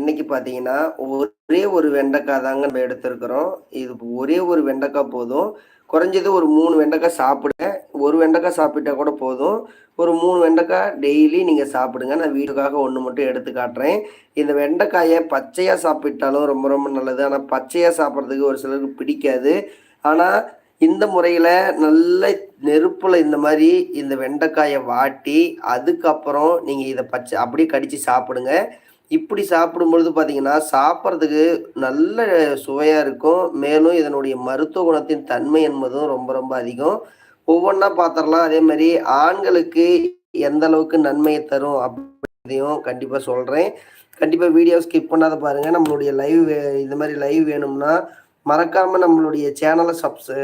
இன்னைக்கு பார்த்தீங்கன்னா ஒரே ஒரு வெண்டைக்காய் தாங்க நம்ம எடுத்திருக்கிறோம். இது ஒரே ஒரு வெண்டைக்காய் போதும். குறைஞ்சது ஒரு மூணு வெண்டைக்காய் சாப்பிடுங்க. ஒரு வெண்டைக்காய் சாப்பிட்டா கூட போதும். ஒரு மூணு வெண்டைக்காய் டெய்லி நீங்கள் சாப்பிடுங்க. நான் வீட்டுக்காக ஒன்று மட்டும் எடுத்து காட்டுறேன். இந்த வெண்டைக்காயை பச்சையாக சாப்பிட்டாலும் ரொம்ப ரொம்ப நல்லது. ஆனால் பச்சையாக சாப்பிட்றதுக்கு ஒரு சிலருக்கு பிடிக்காது. ஆனால் இந்த முறையில் நல்ல நெருப்பில் இந்த மாதிரி இந்த வெண்டைக்காயை வாட்டி அதுக்கப்புறம் நீங்கள் இதை பச்சை அப்படியே கடித்து சாப்பிடுங்க. இப்படி சாப்பிடும் பொழுது பார்த்தீங்கன்னா சாப்பிட்றதுக்கு நல்ல சுவையாக இருக்கும். மேலும் இதனுடைய மருத்துவ குணத்தின் தன்மை என்பதும் ரொம்ப ரொம்ப அதிகம். ஒவ்வொன்றா பார்த்துடலாம் அதே மாதிரி ஆண்களுக்கு எந்த அளவுக்கு நன்மையை தரும் அப்படிதையும் கண்டிப்பாக சொல்கிறேன் கண்டிப்பாக வீடியோ ஸ்கிப் பண்ணாத பாருங்கள் நம்மளுடைய லைவ் இந்த மாதிரி லைவ் வேணும்னா மறக்காமல் நம்மளுடைய சேனலை சப்ஸ்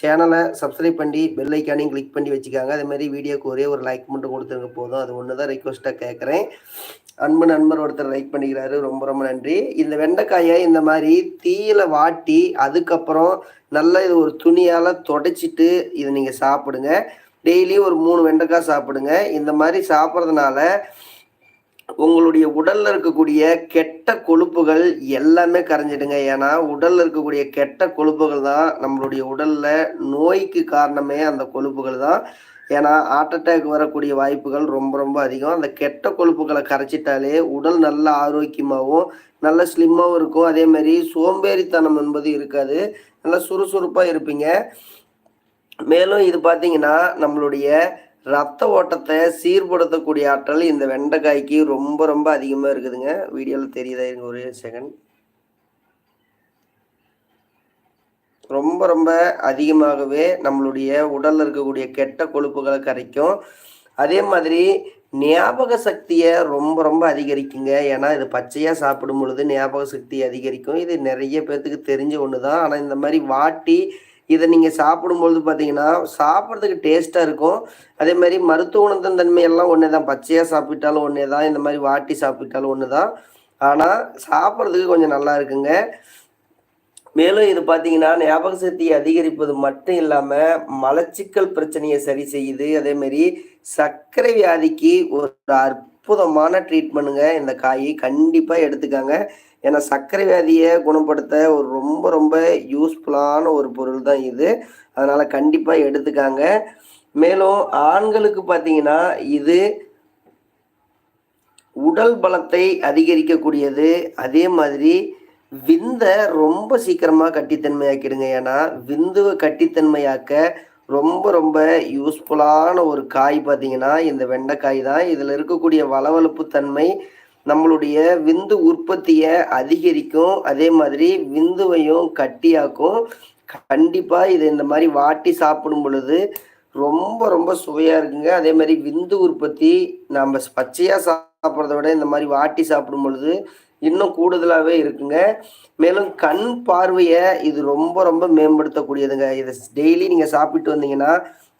சேனலை சப்ஸ்கிரைப் பண்ணி பெல் ஐக்கானையும் கிளிக் பண்ணி வச்சுக்காங்க. அதே மாதிரி வீடியோக்கு ஒரே ஒரு லைக் மட்டும் கொடுத்துருங்க போதும். அது ஒன்று தான் ரிக்வஸ்ட்டாக கேட்குறேன் அன்பு நண்பர் ஒருத்தர் லைக் பண்ணிக்கிறாரு. ரொம்ப ரொம்ப நன்றி. இந்த வெண்டைக்காயை இந்த மாதிரி தீயில வாட்டி அதுக்கப்புறம் நல்லா இது ஒரு துணியால் தொடச்சிட்டு இதை நீங்கள் சாப்பிடுங்க. டெய்லியும் ஒரு மூணு வெண்டைக்காய் சாப்பிடுங்க. இந்த மாதிரி சாப்பிட்றதுனால உங்களுடைய உடல்ல இருக்கக்கூடிய கெட்ட கொழுப்புகள் எல்லாமே கரைஞ்சிடுங்க. ஏன்னா உடல்ல இருக்கக்கூடிய கெட்ட கொழுப்புகள் தான் நம்மளுடைய உடல்ல நோய்க்கு காரணமே அந்த கொழுப்புகள் தான். ஏன்னா ஹார்ட் அட்டாக் வரக்கூடிய வாய்ப்புகள் ரொம்ப ரொம்ப அதிகம். அந்த கெட்ட கொழுப்புகளை கரைச்சிட்டாலே உடல் நல்ல ஆரோக்கியமாகவும் நல்ல ஸ்லிம்மாகவும் இருக்கும். அதே மாதிரி சோம்பேறித்தனம் என்பது இருக்காது. நல்லா சுறுசுறுப்பாக இருப்பீங்க. மேலும் இது பார்த்தீங்கன்னா நம்மளுடைய ரத்த ஓட்டத்தை சீர்படுத்தக்கூடிய ஆற்றல் இந்த வெண்டைக்காய்க்கு ரொம்ப ரொம்ப அதிகமாக இருக்குதுங்க. வீடியோவில் தெரியுதா இருங்க ஒரே செகண்ட் ரொம்ப ரொம்ப அதிகமாகவே நம்மளுடைய உடலில் இருக்கக்கூடிய கெட்ட கொழுப்புகளை கரைக்கும். அதே மாதிரி ஞாபக சக்தியை ரொம்ப ரொம்ப அதிகரிக்குங்க. ஏன்னா இது பச்சையாக சாப்பிடும் பொழுது ஞாபக சக்தி அதிகரிக்கும். இது நிறைய பேர்த்துக்கு தெரிஞ்ச ஒன்று தான் ஆனால் இந்த மாதிரி வாட்டி இதை நீங்கள் சாப்பிடும்பொழுது பார்த்தீங்கன்னா சாப்பிட்றதுக்கு டேஸ்ட்டாக இருக்கும். அதே மாதிரி மருத்துவ குணத்தின் தன்மையெல்லாம் ஒன்று தான் பச்சையாக சாப்பிட்டாலும் ஒன்றே தான் இந்த மாதிரி வாட்டி சாப்பிட்டாலும் ஒன்று தான் ஆனால் சாப்பிட்றதுக்கு கொஞ்சம் நல்லா இருக்குங்க. மேலும் இது பார்த்தீங்கன்னா ஞாபக சக்தியை அதிகரிப்பது மட்டும் இல்லாமல் மலச்சிக்கல் பிரச்சனையை சரி செய்யுது. அதேமாரி சர்க்கரை வியாதிக்கு ஒரு அற்புதமான ட்ரீட்மெண்ட்டுங்க இந்த காய் கண்டிப்பாக எடுத்துக்காங்க. ஏன்னா சர்க்கரை வியாதியை குணப்படுத்த ஒரு ரொம்ப ரொம்ப யூஸ்ஃபுல்லான ஒரு பொருள் தான் இது. அதனால் கண்டிப்பாக எடுத்துக்காங்க. மேலும் ஆண்களுக்கு பார்த்தீங்கன்னா இது உடல் பலத்தை அதிகரிக்கக்கூடியது. அதே மாதிரி விந்தை ரொம்ப சீக்கிரமாக கட்டித்தன்மையாக்கிடுங்க. ஏன்னா விந்துவை கட்டித்தன்மையாக்க ரொம்ப ரொம்ப யூஸ்ஃபுல்லான ஒரு காய் பார்த்தீங்கன்னா இந்த வெண்டைக்காய் தான். இதில் இருக்கக்கூடிய வளவளப்பு தன்மை நம்மளுடைய விந்து உற்பத்தியை அதிகரிக்கும். அதே மாதிரி விந்துவையும் கட்டியாக்கும். கண்டிப்பாக இதை இந்த மாதிரி வாட்டி சாப்பிடும் பொழுது ரொம்ப ரொம்ப சுவையாக இருக்குங்க. அதே மாதிரி விந்து உற்பத்தி நம்ம பச்சையாக சாப்பிட்றத விட இந்த மாதிரி வாட்டி சாப்பிடும் பொழுது இன்னும் கூடுதலாகவே இருக்குங்க. மேலும் கண் பார்வையை இது ரொம்ப ரொம்ப மேம்படுத்தக்கூடியதுங்க. இதை டெய்லி நீங்கள் சாப்பிட்டு வந்தீங்கன்னா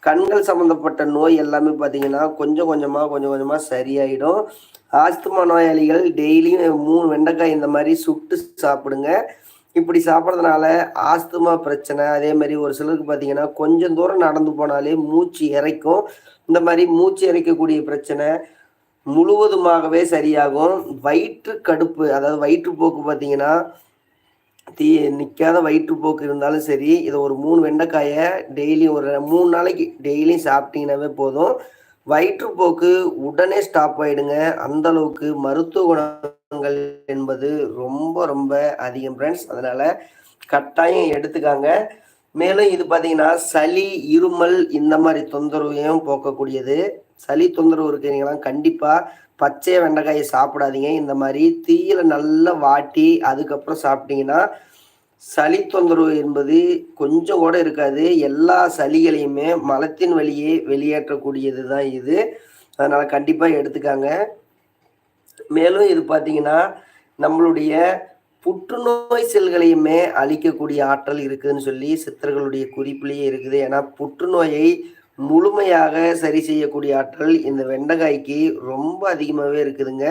கண்கள் சம்மந்தப்பட்ட நோய் எல்லாமே பார்த்தீங்கன்னா கொஞ்சம் கொஞ்சமாக கொஞ்சம் கொஞ்சமாக சரியாயிடும். ஆஸ்துமா நோயாளிகள் டெய்லியும் மூணு வெண்டைக்காய் இந்த மாதிரி சுட்டு சாப்பிடுங்க. இப்படி சாப்பிட்றதுனால ஆஸ்துமா பிரச்சனை அதே மாதிரி ஒரு சிலருக்கு பார்த்தீங்கன்னா கொஞ்சம் தூரம் நடந்து போனாலே மூச்சு இறைக்கும். இந்த மாதிரி மூச்சு இறைக்கக்கூடிய பிரச்சனை முழுவதுமாகவே சரியாகும். வயிற்று கடுப்பு அதாவது வயிற்றுப்போக்கு பார்த்தீங்கன்னா தீ நிற்காத வயிற்றுப்போக்கு இருந்தாலும் சரி இதை ஒரு மூணு வெண்டைக்காயை டெய்லியும் ஒரு மூணு நாளைக்கு டெய்லியும் சாப்பிட்டீங்கன்னாவே போதும். வயிற்றுப்போக்கு உடனே ஸ்டாப் ஆயிடுங்க. அந்த அளவுக்கு மருத்துவ குணங்கள் என்பது ரொம்ப ரொம்ப அதிகம் ஃப்ரெண்ட்ஸ் அதனால கட்டாயம் எடுத்துக்காங்க. மேலும் இது பார்த்தீங்கன்னா சளி இருமல் இந்த மாதிரி தொந்தரவையும் போக்கக்கூடியது. சளி தொந்தரவு இருக்கிறீங்களா கண்டிப்பாக பச்சை வெண்டைக்காயை சாப்பிடாதீங்க. இந்த மாதிரி தீயில நல்லா வாட்டி அதுக்கப்புறம் சாப்பிட்டீங்கன்னா சளி தொந்தரவு என்பது கொஞ்சம் கூட இருக்காது. எல்லா சளிகளையுமே மலத்தின் வழியே வெளியேற்றக்கூடியது தான் இது. அதனால் கண்டிப்பாக எடுத்துக்காங்க. மேலும் இது பார்த்தீங்கன்னா நம்மளுடைய புற்றுநோய் செல்களையுமே அழிக்கக்கூடிய ஆற்றல் இருக்குதுன்னு சொல்லி சித்தர்களுடைய குறிப்பிலேயே இருக்குது. ஏன்னா புற்றுநோயை முழுமையாக சரி செய்யக்கூடிய ஆற்றல் இந்த வெண்டைக்காய்க்கு ரொம்ப அதிகமாகவே இருக்குதுங்க.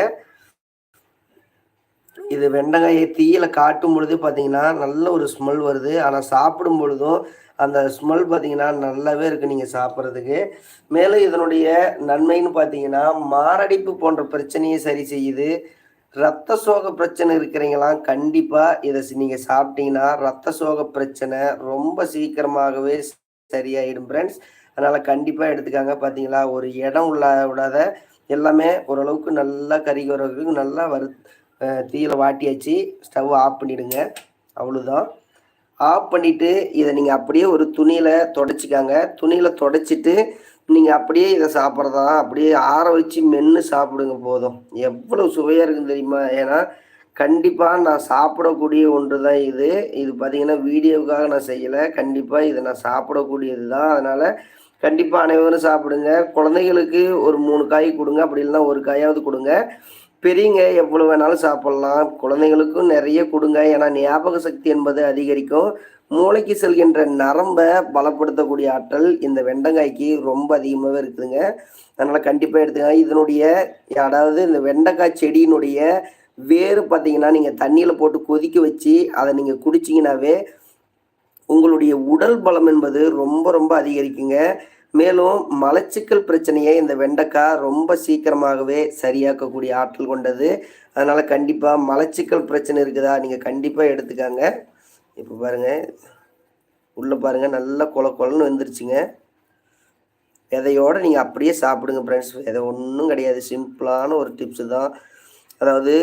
இது வெண்டைக்காயை தீயில காட்டும் பொழுது பார்த்தீங்கன்னா நல்ல ஒரு ஸ்மெல் வருது. ஆனால் சாப்பிடும் பொழுதும் அந்த ஸ்மெல் பார்த்தீங்கன்னா நல்லாவே இருக்குது நீங்கள் சாப்பிட்றதுக்கு. மேலும் இதனுடைய நன்மைன்னு பார்த்தீங்கன்னா மாரடைப்பு போன்ற பிரச்சனையை சரி செய்யுது. ரத்த சோக பிரச்சனை இருக்கிறீங்களாம் கண்டிப்பாக இதை நீங்கள் சாப்பிட்டீங்கன்னா ரத்த சோக பிரச்சனை ரொம்ப சீக்கிரமாகவே சரியாயிடும் ஃப்ரெண்ட்ஸ் அதனால் கண்டிப்பாக எடுத்துக்காங்க. பார்த்தீங்களா ஒரு இடம் உள்ள விடாத எல்லாமே ஓரளவுக்கு நல்லா கறி நல்லா வறு தீயில வாட்டியாச்சு ஸ்டவ் ஆஃப் பண்ணிவிடுங்க அவ்வளோதான் ஆஃப் பண்ணிவிட்டு இதை நீங்கள் அப்படியே ஒரு துணியில் தொடச்சிக்காங்க. துணியில் தொடச்சிட்டு நீங்கள் அப்படியே இதை சாப்பிட்றதா? அப்படியே ஆற வச்சு மென்று சாப்பிடுங்க போதும். எவ்வளோ சுவையாக இருக்குன்னு தெரியுமா? ஏன்னா கண்டிப்பாக நான் சாப்பிடக்கூடிய ஒன்று தான் இது. இது பார்த்தீங்கன்னா வீடியோவுக்காக நான் செய்யலை. கண்டிப்பாக இதை நான் சாப்பிடக்கூடியது தான் அதனால் கண்டிப்பாக அனைவரும் சாப்பிடுங்க. குழந்தைகளுக்கு ஒரு மூணு காய் கொடுங்க. அப்படி இல்லைன்னா ஒரு காயாவது கொடுங்க. பெரியங்க எவ்வளோ வேணாலும் சாப்பிட்லாம். குழந்தைங்களுக்கும் நிறைய கொடுங்க. ஏன்னா ஞாபக சக்தி என்பது அதிகரிக்கும். மூளைக்கு செல்கின்ற நரம்பை பலப்படுத்தக்கூடிய ஆற்றல் இந்த வெண்டைக்காய்க்கு ரொம்ப அதிகமாகவே இருக்குதுங்க. அதனால் கண்டிப்பாக எடுத்துங்க இதனுடைய அதாவது இந்த வெண்டைக்காய் செடியினுடைய வேறு பார்த்தீங்கன்னா நீங்கள் தண்ணியில் போட்டு கொதிக்க வச்சு அதை நீங்கள் குடிச்சிங்கனாவே உங்களுடைய உடல் பலம் என்பது ரொம்ப ரொம்ப அதிகரிக்குங்க. மேலும் மலச்சிக்கல் பிரச்சனையை இந்த வெண்டைக்காய் ரொம்ப சீக்கிரமாகவே சரியாக்கக்கூடிய ஆற்றல் கொண்டது. அதனால் கண்டிப்பாக மலச்சிக்கல் பிரச்சனை இருக்குதா நீங்கள் கண்டிப்பாக எடுத்துக்காங்க. இப்போ பாருங்கள் உள்ளே பாருங்கள் நல்லா கொல கொலன்னு வந்துருச்சுங்க. விதையோடு நீங்கள் அப்படியே சாப்பிடுங்க ஃப்ரெண்ட்ஸ் விதை ஒன்றும் கிடையாது. சிம்பிளான ஒரு டிப்ஸு தான். அதாவது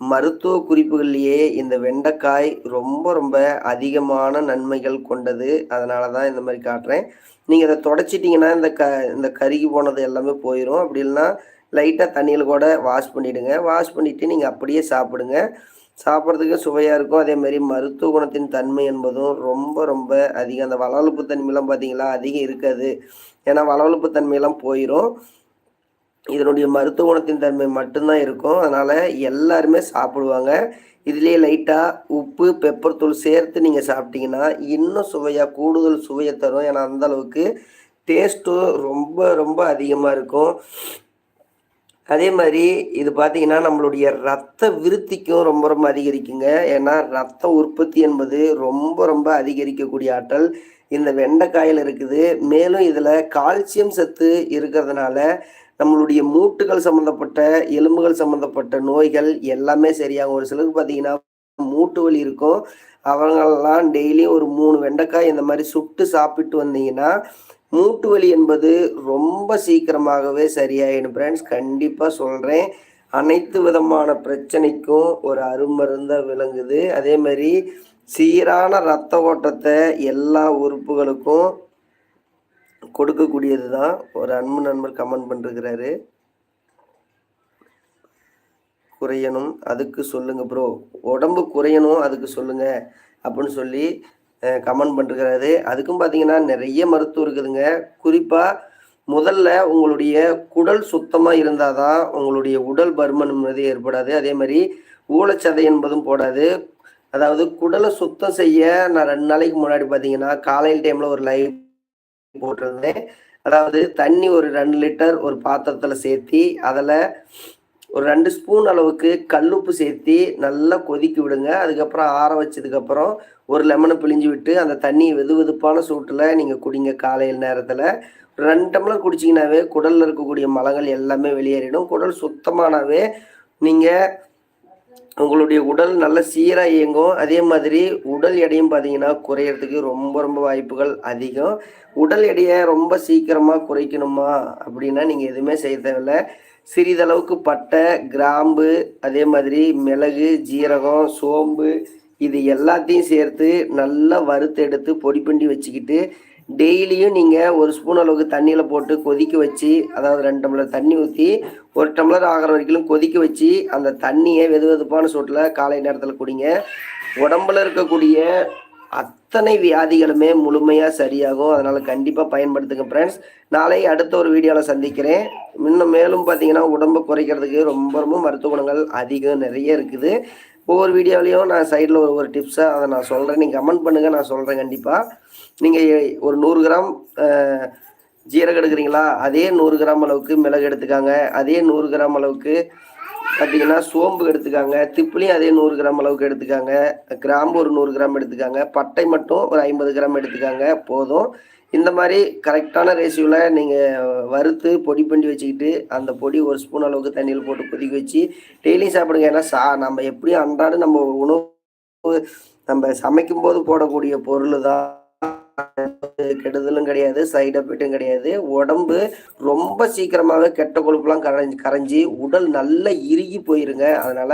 மருத்துவ குறிப்புகள்லேயே இந்த வெண்டைக்காய் ரொம்ப ரொம்ப அதிகமான நன்மைகள் கொண்டது. அதனால தான் இந்த மாதிரி காட்டுறேன். நீங்கள் இதை தொடச்சிட்டிங்கன்னா இந்த க இந்த கருகி போனது எல்லாமே போயிடும் அப்படி இல்லைன்னா லைட்டாக தண்ணியில் கூட வாஷ் பண்ணிவிடுங்க வாஷ் பண்ணிவிட்டு நீங்கள் அப்படியே சாப்பிடுங்க. சாப்பிட்றதுக்கு சுவையாக இருக்கும். அதேமாரி மருத்துவ குணத்தின் தன்மை என்பதும் ரொம்ப ரொம்ப அதிகம். அந்த வளவழுப்பு தன்மையெல்லாம் பார்த்தீங்களா அதிகம் இருக்காது. ஏன்னா வளவழுப்பு தன்மையெல்லாம் போயிடும் இதனுடைய மருத்துவ குணத்தின் தன்மை மட்டும்தான் இருக்கும். அதனால் எல்லாருமே சாப்பிடுவாங்க. இதுலேயே லைட்டாக உப்பு பெப்பர் தூள் சேர்த்து நீங்கள் சாப்பிட்டீங்கன்னா இன்னும் சுவையாக கூடுதல் சுவையை தரும். ஏன்னா அந்த அளவுக்கு டேஸ்ட்டும் ரொம்ப ரொம்ப அதிகமாக இருக்கும். அதே மாதிரி இது பார்த்தீங்கன்னா நம்மளுடைய ரத்த விருத்திக்கும் ரொம்ப ரொம்ப அதிகரிக்குங்க. ஏன்னா ரத்த உற்பத்தி என்பது ரொம்ப ரொம்ப அதிகரிக்கக்கூடிய ஆற்றல். இந்த வெண்டைக்காயில் இருக்குது. மேலும் இதில் கால்சியம் சத்து இருக்கிறதுனால நம்மளுடைய மூட்டுகள் சம்மந்தப்பட்ட எலும்புகள் சம்மந்தப்பட்ட நோய்கள் எல்லாமே சரியாகும். ஒரு சிலருக்கு பார்த்தீங்கன்னா மூட்டு வலி இருக்கும். அவங்களெல்லாம் டெய்லியும் ஒரு மூணு வெண்டைக்காய் இந்த மாதிரி சுட்டு சாப்பிட்டு வந்தீங்கன்னா மூட்டு வலி என்பது ரொம்ப சீக்கிரமாகவே சரியாயிடும் ஃப்ரெண்ட்ஸ் கண்டிப்பாக சொல்கிறேன் அனைத்து விதமான பிரச்சனைக்கும் ஒரு அருமருந்தாக விளங்குது. அதே மாதிரி சீரான ரத்த ஓட்டத்தை எல்லா உறுப்புகளுக்கும் கொடுக்கக்கூடியது தான் ஒரு அன்பு நண்பர் கமெண்ட் பண்ணிருக்கிறாரு. குறையணும் அதுக்கு சொல்லுங்க ப்ரோ உடம்பு குறையணும் அதுக்கு சொல்லுங்க அப்படின்னு சொல்லி கமெண்ட் பண்ணிருக்கிறாரு. அதுக்கும் பார்த்தீங்கன்னா நிறைய மருத்துவம் இருக்குதுங்க. குறிப்பாக முதல்ல உங்களுடைய குடல் சுத்தமாக இருந்தால் தான் உங்களுடைய உடல் பருமன் என்பது ஏற்படாது. அதே மாதிரி ஊழச்சதை என்பதும் போடாது. அதாவது குடலை சுத்தம் செய்ய நான் ரெண்டு நாளைக்கு முன்னாடி பார்த்தீங்கன்னா காலையில் டைமில் ஒரு லைவ் போட்டிருந்தேன் அதாவது தண்ணி ஒரு ரெண்டு லிட்டர் ஒரு பாத்திரத்தில் சேர்த்தி அதில் ஒரு ரெண்டு ஸ்பூன் அளவுக்கு கல்லுப்பு சேர்த்தி நல்லா கொதிக்க விடுங்க. அதுக்கப்புறம் ஆற வச்சதுக்கப்புறம் ஒரு லெமனை பிழிஞ்சு விட்டு அந்த தண்ணியை வெது வெதுப்பான சூட்டில் நீங்கள் குடிங்க காலையில் நேரத்தில். ரெண்டு டம்ளர் குடிச்சிங்கனாவே குடலில் இருக்கக்கூடிய மலங்கள் எல்லாமே வெளியேறிடும். குடல் சுத்தமானாவே நீங்கள் உங்களுடைய உடல் நல்ல சீராக இயங்கும். அதே மாதிரி உடல் எடையும் பார்த்தீங்கன்னா குறையிறதுக்கு ரொம்ப ரொம்ப வாய்ப்புகள் அதிகம். உடல் எடையை ரொம்ப சீக்கிரமாக குறைக்கணுமா அப்படின்னா நீங்கள் எதுவுமே செய்ய தேவையில்லை. சிறிதளவுக்கு பட்டை கிராம்பு அதே மாதிரி மிளகு ஜீரகம் சோம்பு இது எல்லாத்தையும் சேர்த்து நல்லா வறுத்து எடுத்து பொடி பண்ணி வச்சுக்கிட்டு டெய்லியும் நீங்கள் ஒரு ஸ்பூன் அளவுக்கு தண்ணியில் போட்டு கொதிக்க வச்சு அதாவது ரெண்டு டம்ளர் தண்ணி ஊற்றி ஒரு டம்ளர் ஆகிற வரைக்கும் கொதிக்க வச்சு அந்த தண்ணியை வெது வெதுப்பான சூட்டில் காலை நேரத்தில் குடிங்க. உடம்புல இருக்கக்கூடிய அத்தனை வியாதிகளுமே முழுமையாக சரியாகும். அதனால் கண்டிப்பாக பயன்படுத்துங்க ஃப்ரெண்ட்ஸ் நாளை அடுத்த ஒரு வீடியோவில் சந்திக்கிறேன். இன்னும் மேலும் பார்த்தீங்கன்னா உடம்பு குறைக்கிறதுக்கு ரொம்ப ரொம்ப மருத்துவ குணங்கள் அதிகம் நிறைய இருக்குது. ஒவ்வொரு வீடியோலையும் நான் சைடில் ஒரு ஒரு டிப்ஸாக அதை நான் சொல்கிறேன் நீங்கள் கமெண்ட் பண்ணுங்கள் நான் சொல்கிறேன் கண்டிப்பாக நீங்கள் ஒரு நூறு கிராம் ஜீரகம் எடுக்கிறீங்களா? அதே நூறு கிராம் அளவுக்கு மிளகு எடுத்துக்காங்க. அதே நூறு கிராம் அளவுக்கு பார்த்தீங்கன்னா சோம்பு எடுத்துக்காங்க. திப்பிலையும் அதே நூறு கிராம் அளவுக்கு எடுத்துக்காங்க. கிராம்பு ஒரு நூறு கிராம் எடுத்துக்காங்க. பட்டை மட்டும் ஒரு ஐம்பது கிராம் எடுத்துக்காங்க. போதும். இந்த மாதிரி கரெக்டான ரேஷியோவில் நீங்கள் வறுத்து பொடி பண்ணி வச்சுக்கிட்டு அந்த பொடி ஒரு ஸ்பூன் அளவுக்கு தண்ணியில் போட்டு கொதிக்க வச்சு டெய்லியும் சாப்பிடுங்க. ஏன்னா சா நம்ம எப்படியும் அன்றாடம் நம்ம உணவு நம்ம சமைக்கும் போது போடக்கூடிய பொருள் தான் கெடுதலும் கிடையாது சைடு எஃபெக்ட்டும் கிடையாது. உடம்பு ரொம்ப சீக்கிரமாக கெட்ட கொழுப்புலாம் கரைஞ்சி கரைஞ்சி உடல் நல்லா இறுகி போயிருங்க. அதனால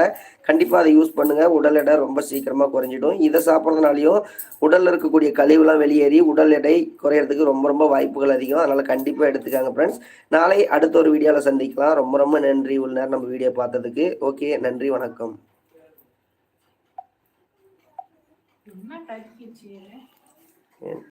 கண்டிப்பாக அதை யூஸ் பண்ணுங்க. உடல் எடை ரொம்ப சீக்கிரமாக குறைஞ்சிடும். இதை சாப்பிட்றதுனாலையும் உடலில் இருக்கக்கூடிய கழிவுலாம் வெளியேறி உடல் எடை குறையறதுக்கு ரொம்ப ரொம்ப வாய்ப்புகள் அதிகம். அதனால கண்டிப்பாக எடுத்துக்காங்க ஃப்ரெண்ட்ஸ் நாளை அடுத்த ஒரு வீடியோவில் சந்திக்கலாம். ரொம்ப ரொம்ப நன்றி. உள்ள நேரம் நம்ம வீடியோ பார்த்ததுக்கு. ஓகே நன்றி வணக்கம். என்ன